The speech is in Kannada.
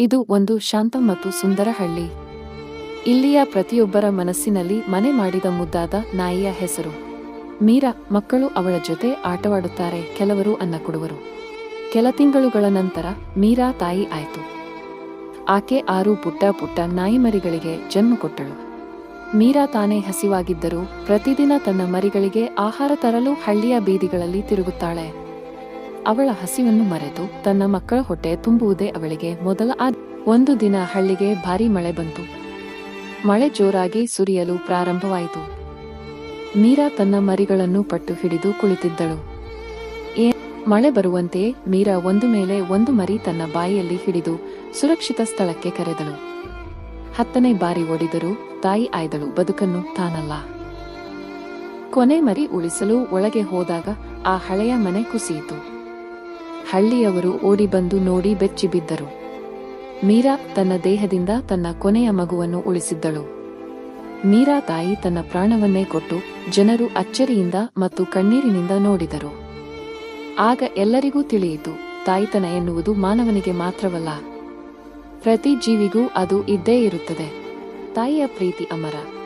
ಇದು ಒಂದು ಶಾಂತ ಮತ್ತು ಸುಂದರ ಹಳ್ಳಿ. ಇಲ್ಲಿಯ ಪ್ರತಿಯೊಬ್ಬರ ಮನಸ್ಸಿನಲ್ಲಿ ಮನೆ ಮಾಡಿದ ಮುದ್ದಾದ ನಾಯಿಯ ಹೆಸರು. ಮೀರಾ, ಮಕ್ಕಳು ಅವಳ ಜೊತೆ ಆಟವಾಡುತ್ತಾರೆ, ಕೆಲವರು ಅನ್ನ ಕೊಡುವರು. ಕೆಲ ತಿಂಗಳುಗಳ ನಂತರ ಮೀರಾ ತಾಯಿ ಆಯಿತು. ಆಕೆ ಆರು ಪುಟ್ಟ ಪುಟ್ಟ ನಾಯಿಮರಿಗಳಿಗೆ ಜನ್ಮ ಕೊಟ್ಟಳು. ಮೀರಾ ತಾನೇ ಹಸಿವಾಗಿದ್ದರೂ ಪ್ರತಿದಿನ ತನ್ನ ಮರಿಗಳಿಗೆ ಆಹಾರ ತರಲು ಹಳ್ಳಿಯ ಬೀದಿಗಳಲ್ಲಿ ತಿರುಗುತ್ತಾಳೆ. ಅವಳ ಹಸಿವನ್ನು ಮರೆತು ತನ್ನ ಮಕ್ಕಳ ಹೊಟ್ಟೆ ತುಂಬುವುದೇ ಅವಳಿಗೆ ಮೊದಲ ಆದ ಒಂದು ದಿನ ಹಳ್ಳಿಗೆ ಭಾರಿ ಮಳೆ ಬಂತು. ಮಳೆ ಜೋರಾಗಿ ಸುರಿಯಲು ಪ್ರಾರಂಭವಾಯಿತು. ಮೀರಾ ತನ್ನ ಮರಿಗಳನ್ನು ಪಟ್ಟು ಹಿಡಿದು ಕುಳಿತಿದ್ದಳು. ಏ, ಮಳೆ ಬರುವಂತೆಯೇ ಮೀರಾ ಒಂದು ಮೇಲೆ ಒಂದು ಮರಿ ತನ್ನ ಬಾಯಿಯಲ್ಲಿ ಹಿಡಿದು ಸುರಕ್ಷಿತ ಸ್ಥಳಕ್ಕೆ ಕರೆದಳು. ಹತ್ತನೇ ಬಾರಿ ಓಡಿದರೂ ತಾಯಿ ಆಯ್ದಳು ಬದುಕನ್ನು ತಾನಲ್ಲ. ಕೊನೆ ಮರಿ ಉಳಿಸಲು ಒಳಗೆ ಹೋದಾಗ ಆ ಹಳೆಯ ಮನೆ ಕುಸಿಯಿತು. ಹಳ್ಳಿಯವರು ಓಡಿ ಬಂದು ನೋಡಿ ಬೆಚ್ಚಿಬಿದ್ದರು ಮೀರಾ ತನ್ನ ದೇಹದಿಂದ ತನ್ನ ಕೊನೆಯ ಮಗುವನ್ನು ಉಳಿಸಿದ್ದಳು. ಮೀರಾ ತಾಯಿ ತನ್ನ ಪ್ರಾಣವನ್ನೇ ಕೊಟ್ಟು ಜನರು ಅಚ್ಚರಿಯಿಂದ ಮತ್ತು ಕಣ್ಣೀರಿನಿಂದ ನೋಡಿದರು. ಆಗ ಎಲ್ಲರಿಗೂ ತಿಳಿಯಿತು ತಾಯಿತನ ಎನ್ನುವುದು ಮಾನವನಿಗೆ ಮಾತ್ರವಲ್ಲ. ಪ್ರತಿ ಜೀವಿಗೂ ಅದು ಇದ್ದೇ ಇರುತ್ತದೆ. ತಾಯಿಯ ಪ್ರೀತಿ ಅಮರ.